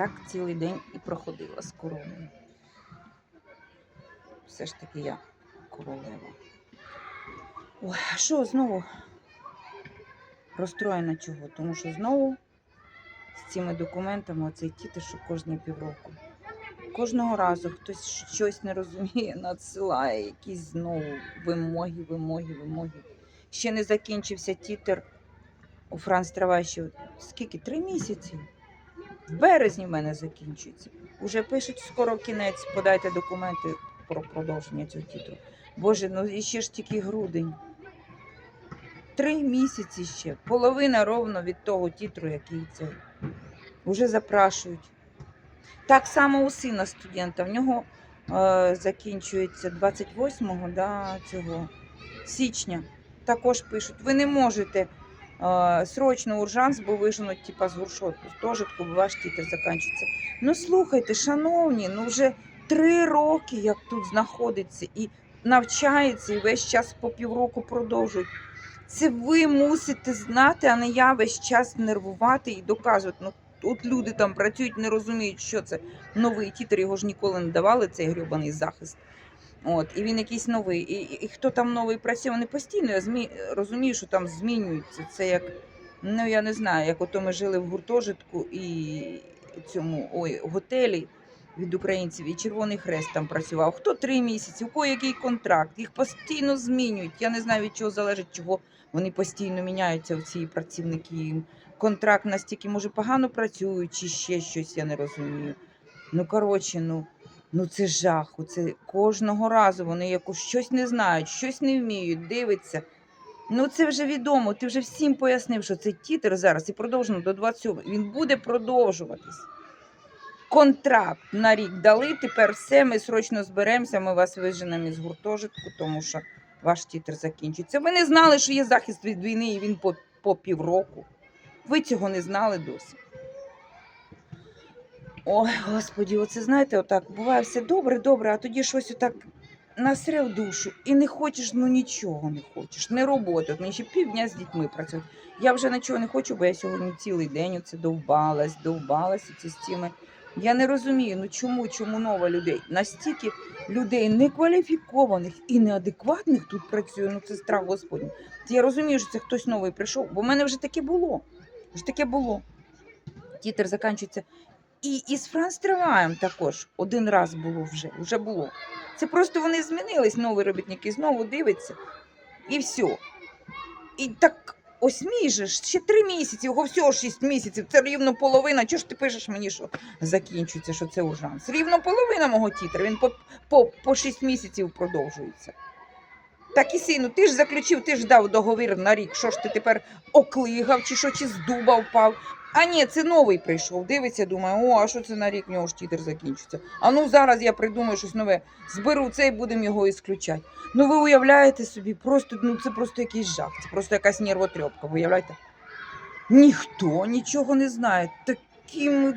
так цілий день і проходила з короною. Все ж таки я королева. Ой, а що знову розстроєна чого? Тому що знову з цими документами оцей тітер, що кожні півроку. Кожного разу хтось щось не розуміє, надсилає якісь знову вимоги, вимоги, вимоги. Ще не закінчився тітер у Франц триває ще скільки? Три місяці. В березні в мене закінчується. Уже пишуть скоро кінець, подайте документи про продовження цього тітру. Боже, ну і ще ж тільки грудень. Три місяці ще. Половина ровно від того тітру, який цей. Уже запрашують. Так само у сина студента. В нього е, закінчується 28-го да, цього січня. Також пишуть, ви не можете срочно уржанс, бо виженуть типа з гуршотку, з тожитку, бо ваш тітр закінчується. Ну слухайте, шановні, ну вже три роки, як тут знаходиться, і навчається, і весь час по півроку продовжують. Це ви мусите знати, а не я весь час нервувати і доказувати. Ну, от люди там працюють, не розуміють, що це новий тітр, його ж ніколи не давали, цей грьобаний захист. От, і він якийсь новий. І, і, хто там новий працює, вони постійно я змі... розумію, що там змінюються. Це як, ну я не знаю, як ото ми жили в гуртожитку і цьому ой, готелі від українців, і Червоний Хрест там працював. Хто три місяці, у кого який контракт, їх постійно змінюють. Я не знаю, від чого залежить, чого вони постійно міняються, ці працівники. Контракт настільки, може, погано працюють, чи ще щось, я не розумію. Ну, коротше, ну. Ну це жах. Це кожного разу вони якось щось не знають, щось не вміють, дивиться. Ну це вже відомо. Ти вже всім пояснив, що це тітр зараз і продовжено до 27. Він буде продовжуватись. Контракт на рік дали. Тепер все. Ми срочно зберемося. Ми вас виженемо із гуртожитку, тому що ваш тітр закінчиться. Ви не знали, що є захист від війни, і він по, по півроку. Ви цього не знали досі. Ой, господі, оце знаєте, отак буває все добре, добре, а тоді щось отак насре душу. І не хочеш, ну нічого не хочеш, не роботи. От мені ще півдня з дітьми працюють. Я вже нічого не хочу, бо я сьогодні цілий день оце довбалась, довбалась оце з цими. Я не розумію, ну чому, чому нова людей? Настільки людей некваліфікованих і неадекватних тут працює, ну це страх Господній. Я розумію, що це хтось новий прийшов, бо в мене вже таке було. Вже таке було. Тітер закінчується. І, з Франц Триваєм також один раз було вже, вже було. Це просто вони змінились, нові робітники, знову дивиться, і все. І так ось мій же ще три місяці, його всього шість місяців, це рівно половина. Чого ж ти пишеш мені, що закінчується, що це ужанс? Рівно половина мого тітра, він по, по, по шість місяців продовжується. Так і сину, ти ж заключив, ти ж дав договір на рік. Що ж ти тепер оклигав, чи що, чи з дуба впав? А ні, це новий прийшов. Дивиться, думає, о, а що це на рік в нього ж тітер закінчиться. А ну зараз я придумаю щось нове. Зберу це і будемо його ісключати. Ну ви уявляєте собі, просто ну це просто якийсь жах, це просто якась нервотрепка. Уявляєте? Ніхто нічого не знає. Такими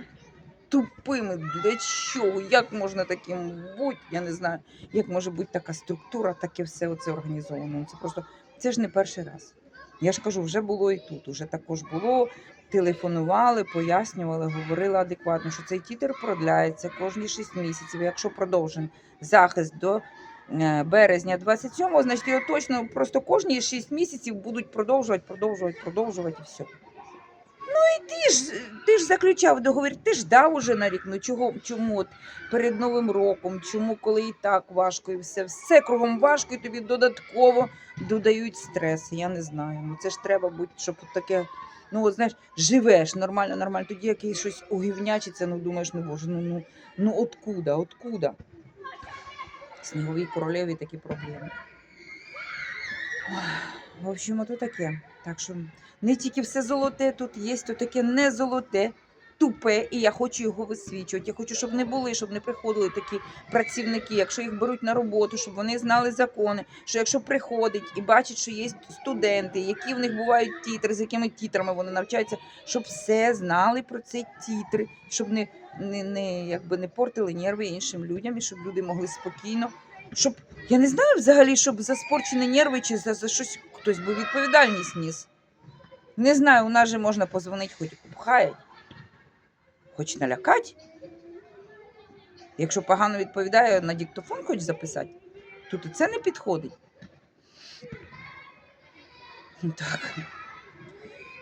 тупими для чого? Як можна таким бути? Я не знаю. Як може бути така структура, таке все оце організовано. Це просто це ж не перший раз. Я ж кажу, вже було і тут. Уже також було. Телефонували, пояснювали, говорили адекватно, що цей тітер продляється кожні 6 місяців. Якщо продовжен захист до е, березня 27-го, значить його точно просто кожні 6 місяців будуть продовжувати, продовжувати, продовжувати і все. Ну і ти ж ти ж заключав договір, ти ж дав уже на рік. Ну чого чому от перед Новим роком, чому коли і так важко, і все, все кругом важко, і тобі додатково додають стрес. Я не знаю. Ну це ж треба бути, щоб таке. Ну, от знаєш, живеш нормально, нормально. Тоді якесь щось угівнячиться, ну думаєш, ну боже, ну ну ну откуда, откуда? Сніговій королеві такі проблеми. Ой, В общем, ото таке. Так що не тільки все золоте тут є, то таке не золоте, тупе, і я хочу його висвічувати. Я хочу, щоб не були, щоб не приходили такі працівники, якщо їх беруть на роботу, щоб вони знали закони. Що якщо приходить і бачить, що є студенти, які в них бувають тітри, з якими тітрами вони навчаються, щоб все знали про ці тітри, щоб не, не, не, якби не портили нерви іншим людям, і щоб люди могли спокійно. Щоб я не знаю взагалі, щоб за спорчені нерви чи за, за щось хтось би відповідальність ніс. Не знаю, у нас же можна позвонити, хоч пхають. Хоч налякать. Якщо погано відповідає, на диктофон хоч записати. Тут і це не підходить. Ну, Так.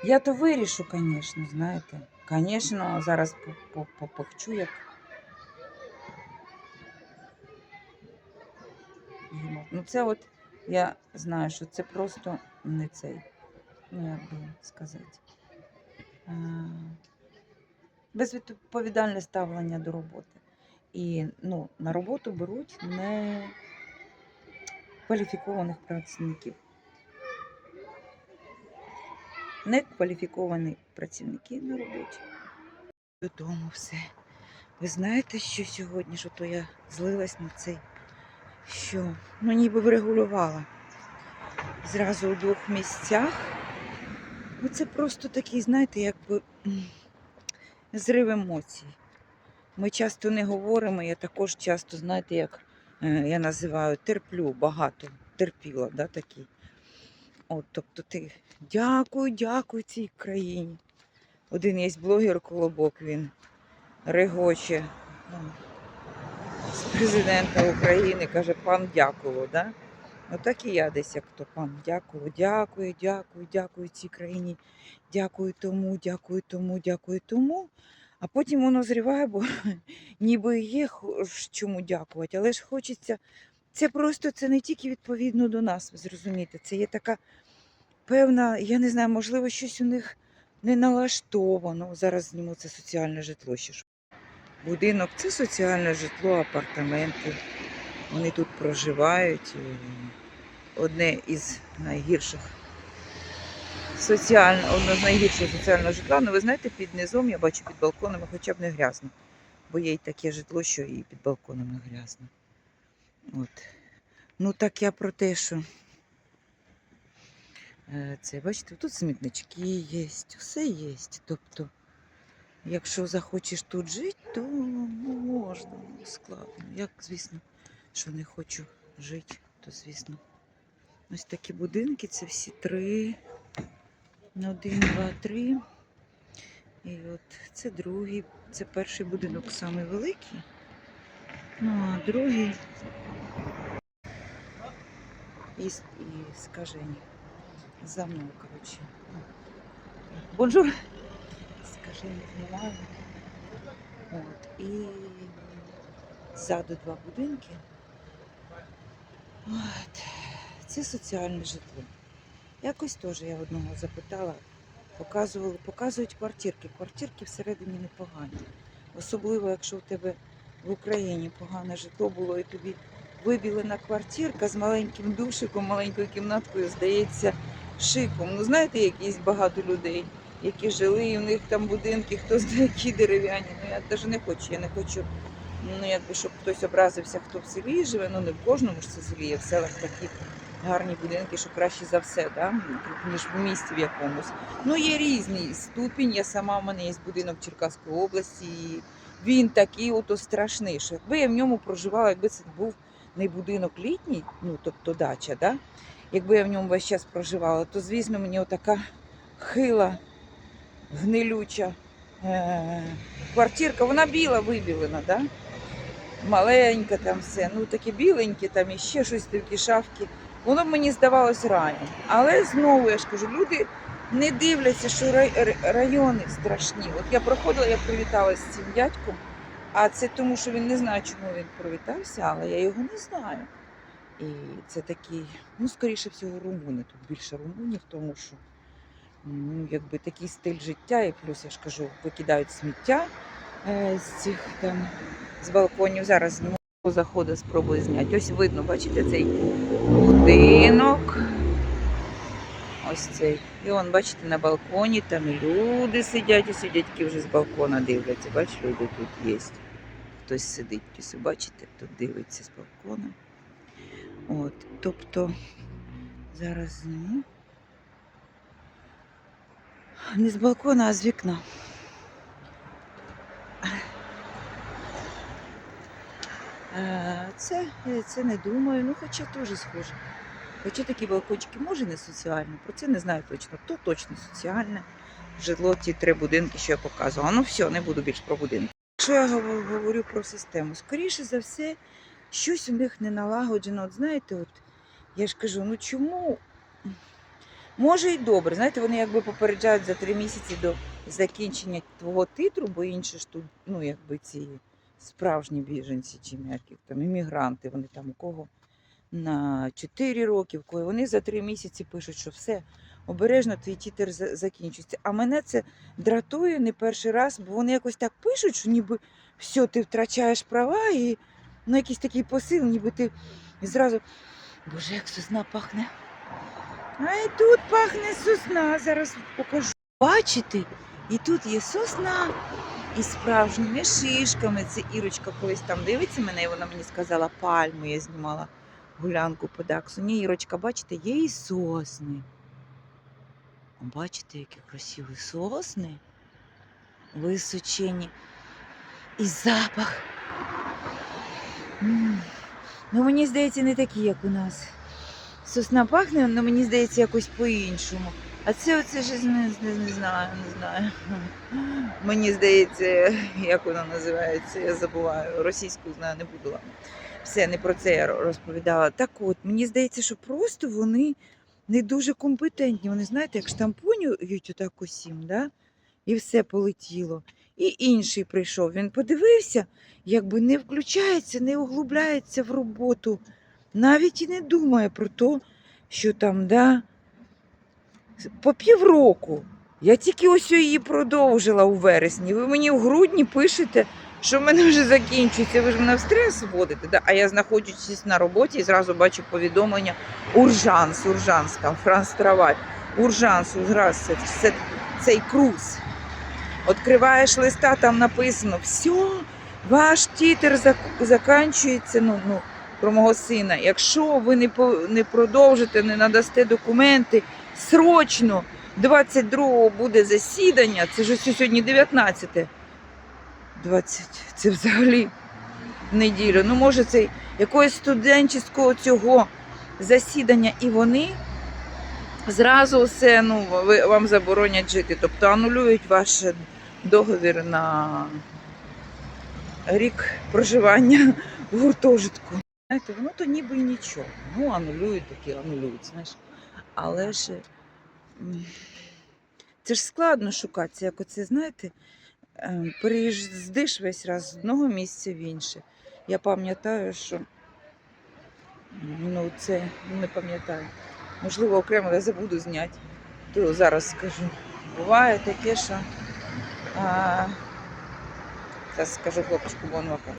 Я то вирішу, звісно, знаєте. Звісно, зараз по- по- як. Ну, це от я знаю, що це просто не цей. Ну, як би сказати. Безвідповідальне ставлення до роботи. І ну, на роботу беруть не кваліфікованих працівників. Некваліфіковані працівники на роботі. Додому все. Ви знаєте, що сьогодні, що то я злилась на цей, що ну ніби врегулювала зразу у двох місцях. Ну, це просто такий, знаєте, якби зрив емоцій. Ми часто не говоримо, я також часто, знаєте, як е, я називаю, терплю багато, терпіла, да, такі. От, тобто ти дякую, дякую цій країні. Один є блогер Колобок, він регоче ну, з президента України, каже, пан дякую, да? Ну так і я десь як то пан дякую, дякую, дякую, дякую цій країні, дякую тому, дякую тому, дякую тому. А потім воно зриває, бо ніби є чому дякувати, але ж хочеться. Це просто це не тільки відповідно до нас, ви зрозумієте, це є така певна, я не знаю, можливо, щось у них не налаштовано. Зараз зніму це соціальне житло. Ще ж. Будинок це соціальне житло, апартаменти. Вони тут проживають. і Одне із найгірших соціально, одне з найгірших соціального житла. Ну, ви знаєте, під низом я бачу під балконами хоча б не грязно. Бо є й таке житло, що і під балконом не грязно. От. Ну так я про те, що е, це, бачите, тут смітнички є, все є. Тобто, якщо захочеш тут жити, то можна, ну, складно. Як, звісно, що не хочу жити, то звісно. Ось такі будинки, це всі три. Один, два, три. І от це другий, це перший будинок самий великий. Ну, а другий і, і скажені. За мною, коротше. Бонжур. Скажені знімаю. От. І ззаду два будинки. От. Це соціальне житло. Якось теж я одного запитала, показували, показують квартирки. Квартирки всередині непогані. Особливо, якщо в тебе в Україні погане житло було і тобі вибілена квартирка з маленьким душиком, маленькою кімнаткою, здається, шиком. Ну, знаєте, якісь багато людей, які жили, і в них там будинки, хто знає, які дерев'яні. Ну, я навіть не хочу, я не хочу, ну, якби, щоб хтось образився, хто в селі живе, ну не в кожному ж це селі, є в селах такі гарні будинки, що краще за все, да? ніж в місті в якомусь. Ну, є різний ступінь. Я сама в мене є будинок в Черкаській області. І він такий ото страшний, що якби я в ньому проживала, якби це був не будинок літній, ну тобто дача, да? якби я в ньому весь час проживала, то звісно мені отака хила, гнилюча е- квартирка, вона біла вибілена, да? маленька там все, ну таке біленьке, там і ще щось такі шафки. Воно б мені здавалось раєм. Але знову я ж кажу, люди не дивляться, що рай- райони страшні. От я проходила, я привіталася з цим дядьком, а це тому, що він не знає, чому він привітався, але я його не знаю. І це такий, ну, скоріше всього, румуни. Тут більше румунів, тому що ну, якби такий стиль життя, і плюс, я ж кажу, викидають сміття е, з цих там з балконів. Зараз зніму заходу, спробую зняти. Ось видно, бачите, цей будинок. Ось цей. І он, бачите, на балконі там люди сидять, і дядьки вже з балкона дивляться. Бачите, люди тут є. Хтось сидить, хтось, бачите, тут дивиться з балкона. От, тобто, зараз зніму. Не з балкона, а з вікна. Е, Це, це не думаю, ну хоча теж схоже. Хоча такі балкончики може не соціальні, про це не знаю точно. То точно соціальне житло, ті три будинки, що я показувала. Ну все, не буду більш про будинки. Що я говорю, про систему? Скоріше за все, щось у них не налагоджено. От знаєте, от я ж кажу, ну чому? Може і добре. Знаєте, вони якби попереджають за три місяці до закінчення твого титру, бо інші ж тут, ну якби ці справжні біженці чи м'які, там іммігранти, вони там у кого на 4 роки, кого вони за 3 місяці пишуть, що все обережно твій тітер за- закінчується. А мене це дратує не перший раз, бо вони якось так пишуть, що ніби все, ти втрачаєш права і ну, якийсь такий посил, ніби ти зразу. Боже, як сосна пахне. А і тут пахне сосна. Зараз покажу. Бачите? І тут є сосна із справжніми шишками. Це Ірочка колись там дивиться мене, і вона мені сказала пальму. Я знімала гулянку по Даксу. Ні, Ірочка, бачите, є і сосни. Бачите, які красиві сосни. Височені. І запах. М. Ну, мені здається, не такі, як у нас. Сосна пахне, але мені здається, якось по-іншому. А це оце ж не, не, не знаю, не знаю. Мені здається, як вона називається, я забуваю. Російську знаю, не буду. Все, не про це я розповідала. Так от, мені здається, що просто вони не дуже компетентні. Вони, знаєте, як штампунюють отак усім, да? і все полетіло. І інший прийшов. Він подивився, якби не включається, не углубляється в роботу, навіть і не думає про те, що там, да, по півроку. Я тільки ось її продовжила у вересні. Ви мені в грудні пишете, що в мене вже закінчується. Ви ж мене в стрес вводите. Да? А я знаходжусь на роботі і зразу бачу повідомлення Уржанс, Уржанс, там Франс Траваль, Уржанс, Уржанс, це, це, цей круз. Відкриваєш листа, там написано, все, ваш тітер зак- закінчується, ну, ну, про мого сина. Якщо ви не, по, не продовжите, не надасте документи, срочно, 22-го буде засідання, це ж сьогодні 19 20, це взагалі неділя. Ну, може, це якогось студентського цього засідання, і вони зразу все, ну, вам заборонять жити. Тобто анулюють ваш договір на рік проживання в гуртожитку. Знаєте, воно то ніби нічого. Ну, анулюють такі, анулюють, знаєш. Але ж це ж складно шукати, як оце, знаєте, переїздиш весь раз з одного місця в інше. Я пам'ятаю, що ну, це не пам'ятаю. Можливо, окремо я забуду зняти, то зараз скажу. Буває таке, що а, зараз скажу хлопчику Бонвака.